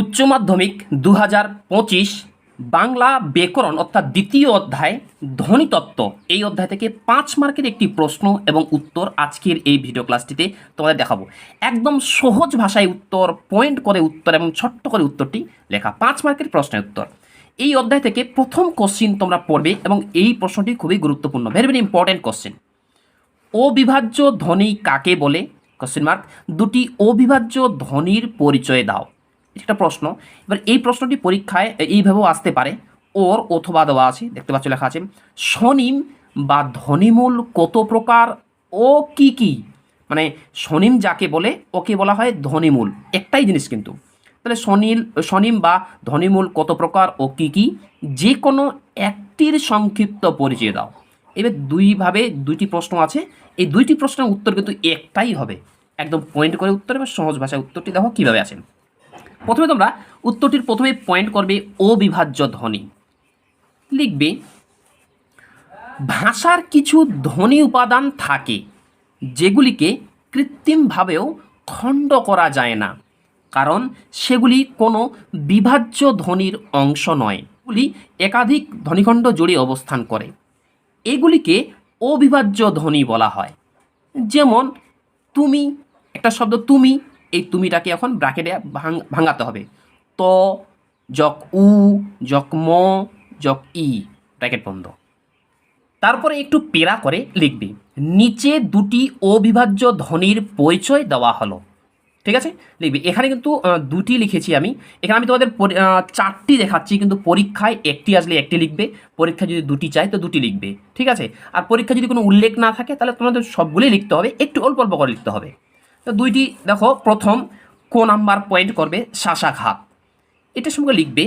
উচ্চ মাধ্যমিক দু হাজার পঁচিশ বাংলা ব্যাকরণ অর্থাৎ দ্বিতীয় অধ্যায় ধ্বনিতত্ত্ব এই অধ্যায় থেকে পাঁচ মার্কের একটি প্রশ্ন এবং উত্তর আজকের এই ভিডিও ক্লাসটিতে তোমাদের দেখাবো। একদম সহজ ভাষায় উত্তর পয়েন্ট করে উত্তর এবং ছোট্ট করে উত্তরটি লেখা। পাঁচ মার্কের প্রশ্নের উত্তর। এই অধ্যায় থেকে প্রথম কোশ্চিন তোমরা পড়বে এবং এই প্রশ্নটি খুবই গুরুত্বপূর্ণ ভেরি ভেরি ইম্পর্টেন্ট কোশ্চেন অবিভাজ্য ধ্বনি কাকে বলে? কোশ্চেন মার্ক দুটি অবিভাজ্য ধ্বনির পরিচয় দাও। একটা প্রশ্ন। এবার এই প্রশ্নটি পরীক্ষায় এইভাবেও আসতে পারে। ওর, অথবা দেওয়া আছে, দেখতে পাচ্ছ লেখা আছে, স্বনিম বা ধ্বনিমূল কত প্রকার, ও কি কি? মানে স্বনিম যাকে বলে, ওকে বলা হয় ধ্বনিমূল। একটাই জিনিস কিন্তু। তাহলে স্বনীল, স্বনিম বা ধ্বনিমূল কত প্রকার, ও কি কি? যে কোনো একটির সংক্ষিপ্ত পরিচয় দাও। এবার দুইভাবে দুইটি প্রশ্ন আছে। এই দুইটি প্রশ্নের উত্তর কিন্তু একটাই হবে। একদম পয়েন্ট করে উত্তর এবং সহজ ভাষায় উত্তরটি দেখো কীভাবে আছে। প্রথমে তোমরা উত্তরটির প্রথমে পয়েন্ট করবে অবিভাজ্য ধ্বনি। লিখবে, ভাষার কিছু ধ্বনি উপাদান থাকে, যেগুলিকে কৃত্রিমভাবেও খণ্ড করা যায় না, কারণ সেগুলি কোনো বিভাজ্য ধ্বনির অংশ নয়। এগুলি একাধিক ধ্বনিখণ্ড জুড়ে অবস্থান করে। এগুলিকে অবিভাজ্য ধ্বনি বলা হয়। যেমন, তুমি একটা শব্দ, তুমি এই তুমিটাকে এখন ব্র্যাকেটে ভাঙ- ভাঙাতে হবে। ত, যক উ, যক ম, যক ই ব্র্যাকেট বন্ধ। তারপরে একটু পেরা করে লিখবি, নিচে দুটি অবিভাজ্য ধ্বনির পরিচয় দেওয়া হলো। ঠিক আছে? লিখবি, এখানে কিন্তু দুটি লিখেছি আমি। এখানে আমি তোমাদের চারটি দেখাচ্ছি, কিন্তু পরীক্ষায় একটি আসলে একটি লিখবে। পরীক্ষায় যদি দুটি চাই তো দুটি লিখবে। ঠিক আছে? আর পরীক্ষা যদি কোনো উল্লেখ না থাকে, তাহলে তোমাদের সবগুলোই লিখতে হবে। একটু অল্প অল্প করে লিখতে হবে। তো দুইটি, দেখো, প্রথম কো নাম্বার পয়েন্ট করবে? শাসাঘাত এটার সঙ্গে লিখবে,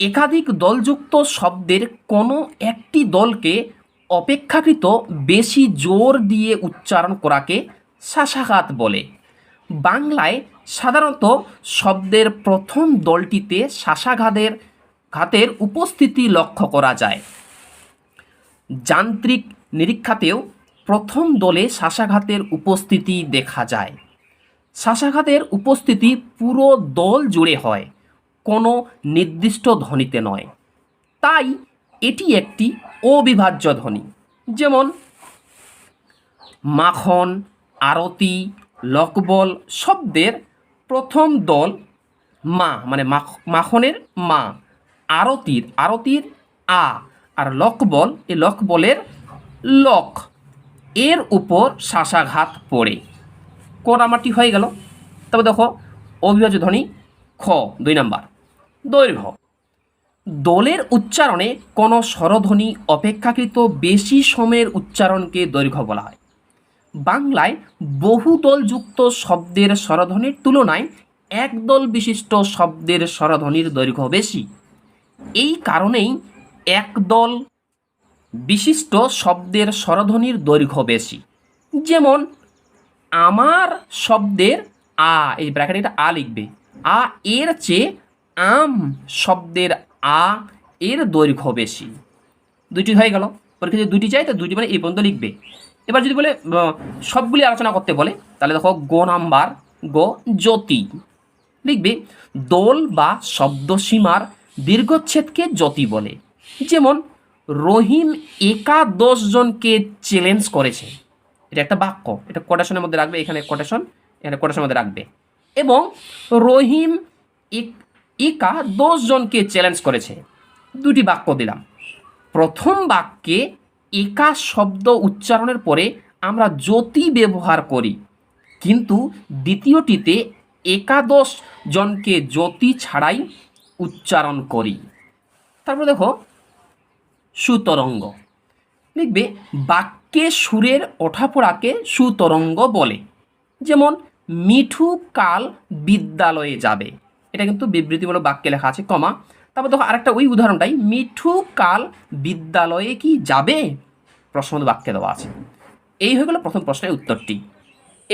একাধিক দলযুক্ত শব্দের কোনো একটি দলকে অপেক্ষাকৃত বেশি জোর দিয়ে উচ্চারণ করাকে শাসাঘাত বলে। বাংলায় সাধারণত শব্দের প্রথম দলটিতে শাসাঘাতের ঘাতের উপস্থিতি লক্ষ্য করা যায়। যান্ত্রিক নিরীক্ষাতেও প্রথম দলে শ্বাসাঘাতের উপস্থিতি দেখা যায়। শ্বাসাঘাতের উপস্থিতি পুরো দল জুড়ে হয়, কোনো নির্দিষ্ট ধ্বনিতে নয়। তাই এটি একটি অবিভাজ্য ধ্বনি, যেমন মাখন, আরতি, লকবল শব্দের প্রথম দল মা মানে মাখ- মাখনের মা, আরতির আরতির আ, আর লকবল, এই লকবলের লক। এর উপর শ্বাসাঘাত পড়ে। কোরামাটি হয়ে গেল। তবে দেখো, অবিভাজ্য ধ্বনি, খ, দুই নাম্বার। দৈর্ঘ্য। দোলের উচ্চারণে কোনো স্বরধ্বনি অপেক্ষাকৃত বেশি সময়ের উচ্চারণকে দৈর্ঘ্য বলা হয়। বাংলায় বহুদলযুক্ত শব্দের স্বরধ্বনির তুলনায় একদল বিশিষ্ট শব্দের স্বরধ্বনির দৈর্ঘ্য বেশি। এই কারণেই একদল বিশিষ্ট শব্দের স্বরধ্বনির দৈর্ঘ্য বেশি। যেমন, আমার শব্দের আ, এই ব্র্যাকেটে এটা আ লিখবে। আ এর চেয়ে আম শব্দের আ এর দৈর্ঘ্য বেশি। দুইটি হয়ে গেল। পরীক্ষা যদি দুইটি চাই তো দুইটি মানে এই পর্যন্ত লিখবে। এবার যদি বলে সবগুলি আলোচনা করতে বলে, তাহলে দেখো গো নাম্বার, গো জ্যোতি। লিখবে, দোল বা শব্দসীমার দীর্ঘচ্ছেদকে জ্যোতি বলে। যেমন রহিম একাদশ জনকে চ্যালেঞ্জ করেছে। এটা একটা বাক্য, এটা কোটেশনের মধ্যে রাখবে, এখানে কোটেশন এখানে কোটেশনের মধ্যে রাখবে। এবং রহিম দশ জনকে চ্যালেঞ্জ করেছে। দুটি বাক্য দিলাম। প্রথম বাক্যে একা শব্দ উচ্চারণের পরে আমরা জ্যোতি ব্যবহার করি, কিন্তু দ্বিতীয়টিতে একাদশ জনকে জ্যোতি ছাড়াই উচ্চারণ করি। তারপর দেখো সুতরঙ্গ। লিখবে, বাক্যে সুরের ওঠাপড়াকে সুতরঙ্গ বলে। যেমন, মিঠু কাল বিদ্যালয়ে যাবে। এটা কিন্তু বিবৃতিমূলক বাক্যে লেখা আছে, কমা। তারপর দেখো আরেকটা ওই উদাহরণটাই, মিঠু কাল বিদ্যালয়ে কি যাবে? প্রশ্ন বাক্যে দেওয়া আছে। এই হয়ে গেল প্রথম প্রশ্নের উত্তরটি।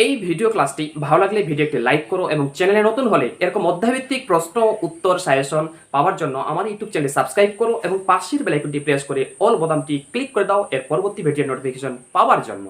এই ভিডিও ক্লাসটি ভালো লাগলে ভিডিওটি লাইক করো এবং চ্যানেলে নতুন হলে এরকম অধ্যায়ভিত্তিক প্রশ্ন, উত্তর সাজেশন পাওয়ার জন্য আমার ইউটিউব চ্যানেল সাবস্ক্রাইব করো এবং পাশের বেলাইকনটি প্রেস করে অল বোতামটি ক্লিক করে দাও। এর পরবর্তী ভিডিও নোটিফিকেশন পাওয়ার জন্য।